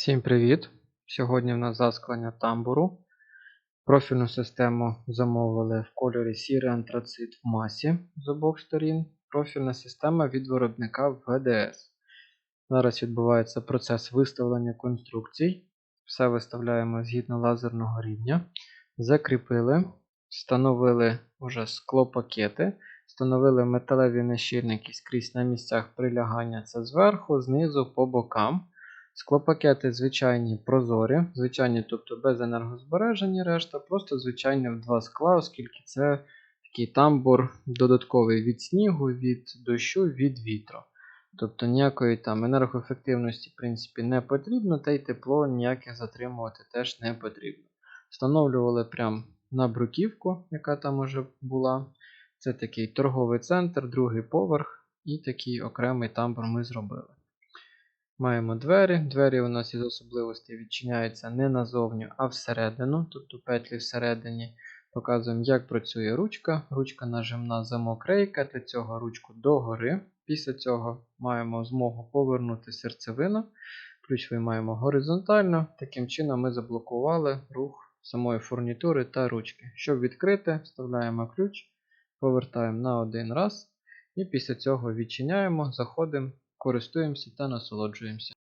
Всім привіт! Сьогодні в нас засклення тамбуру. Профільну систему замовили в кольорі сірий антрацит в масі з обох сторін. Профільна система від виробника ВДС. Зараз відбувається процес виставлення конструкцій. Все виставляємо згідно лазерного рівня. Закріпили, встановили вже склопакети, встановили металеві нащільники скрізь на місцях прилягання. Це зверху, знизу, по бокам. Склопакети звичайні прозорі, звичайні, тобто без енергозбереження решта, просто звичайні в два скла, оскільки це такий тамбур додатковий від снігу, від дощу, від вітру. Тобто ніякої там енергоефективності в принципі, не потрібно, та й тепло ніяке затримувати теж не потрібно. Встановлювали прямо на бруківку, яка там уже була. Це такий торговий центр, другий поверх, і такий окремий тамбур ми зробили. Маємо двері. Двері у нас із особливостей відчиняються не назовню, а всередину, тобто петлі всередині. Показуємо, як працює ручка. Ручка нажимна замок рейка, для цього ручку догори. Після цього маємо змогу повернути серцевину. Ключ виймаємо горизонтально. Таким чином ми заблокували рух самої фурнітури та ручки. Щоб відкрити, вставляємо ключ, повертаємо на один раз. І після цього відчиняємо, заходимо, користуємося та насолоджуємося.